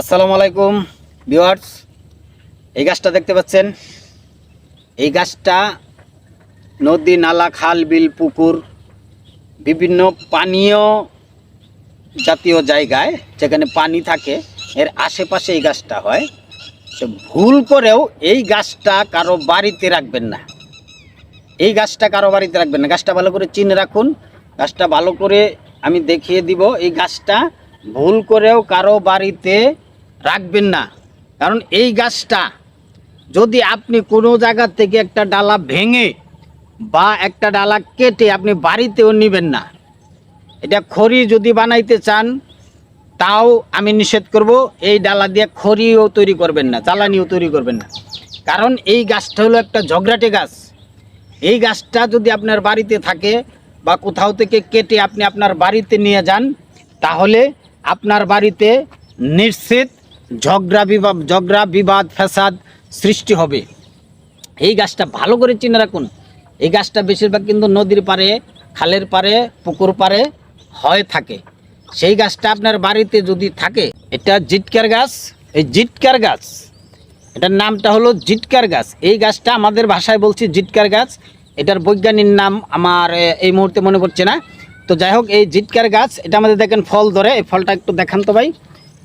আসসালামু আলাইকুম, ভিউয়ার্স। এই গাছটা দেখতে পাচ্ছেন? এই গাছটা নদী, নালা, খাল, বিল, পুকুর, বিভিন্ন পানীয় জাতীয় জায়গায় যেখানে পানি থাকে, এর আশেপাশে এই গাছটা হয়। তো ভুল করেও এই গাছটা কারও বাড়িতে রাখবেন না। এই গাছটা কারও বাড়িতে রাখবেন না। গাছটা ভালো করে চিনে রাখুন। গাছটা ভালো করে আমি দেখিয়ে দিব, এই গাছটা ভুল করেও কারও বাড়িতে রাখবেন না। কারণ এই গাছটা যদি আপনি কোনো জায়গা থেকে একটা ডালা ভেঙে বা একটা ডালা কেটে আপনি বাড়িতেও নেবেন না। এটা খড়ি যদি বানাইতে চান, তাও আমি নিষেধ করব, এই ডালা দিয়ে খড়িও তৈরি করবেন না, জ্বালানিও তৈরি করবেন না। কারণ এই গাছটা হলো একটা ঝগড়াটে গাছ। এই গাছটা যদি আপনার বাড়িতে থাকে বা কোথাও থেকে কেটে আপনি আপনার বাড়িতে নিয়ে যান, তাহলে আপনার বাড়িতে নিশ্চিত ঝগড়া বিবাদ ঝগড়া বিবাদ, ফ্যাসাদ সৃষ্টি হবে। এই গাছটা ভালো করে চিনে রাখুন। এই গাছটা বেশিরভাগ কিন্তু নদীর পাড়ে, খালের পাড়ে, পুকুর পাড়ে হয় থাকে। সেই গাছটা আপনার বাড়িতে যদি থাকে, এটা জিটকার গাছ। এই জিটকার গাছ, এটার নামটা হলো জিটকার গাছ। এই গাছটা আমাদের ভাষায় বলছি জিটকার গাছ। এটার বৈজ্ঞানিক নাম আমার এই মুহূর্তে মনে পড়ছে না। তো যাই হোক, এই জিটকার গাছ, এটা আমাদের দেখেন ফল ধরে। এই ফলটা একটু দেখান তো ভাই।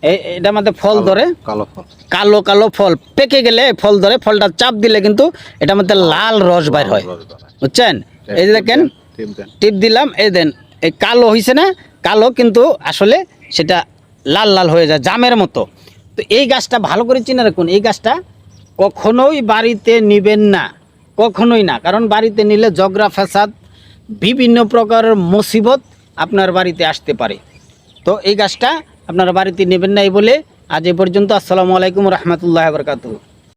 এটা আমাদের ফল ধরে। কালো ফল। কালো কালো ফল। পেকে গেলে ফল ধরে। ফলটা চাপ দিলে কিন্তু এটা মধ্যে লাল রস বাইর হয়। বুঝছেন? এই যে দেখেন টিপ টিপ দিলাম এই দেন। এই কালো হয়েছে না? কালো কিন্তু আসলে সেটা লাল লাল হয়ে যায় জামের মতো। তো এই গাছটা ভালো করে চিনে রাখুন এই গাছটা কখনোই বাড়িতে নিবেন না। কখনোই না। কারণ বাড়িতে নিলে জগরা ফ্যাসাদ বিভিন্ন প্রকারের মুসিবত আপনার বাড়িতে আসতে পারে। তো এই গাছটা আপনার বাড়িতে নেবেন নাই বলে আজ এ পর্যন্ত আসসালামু আলাইকুম রহমতুল্লাহ বরকাতু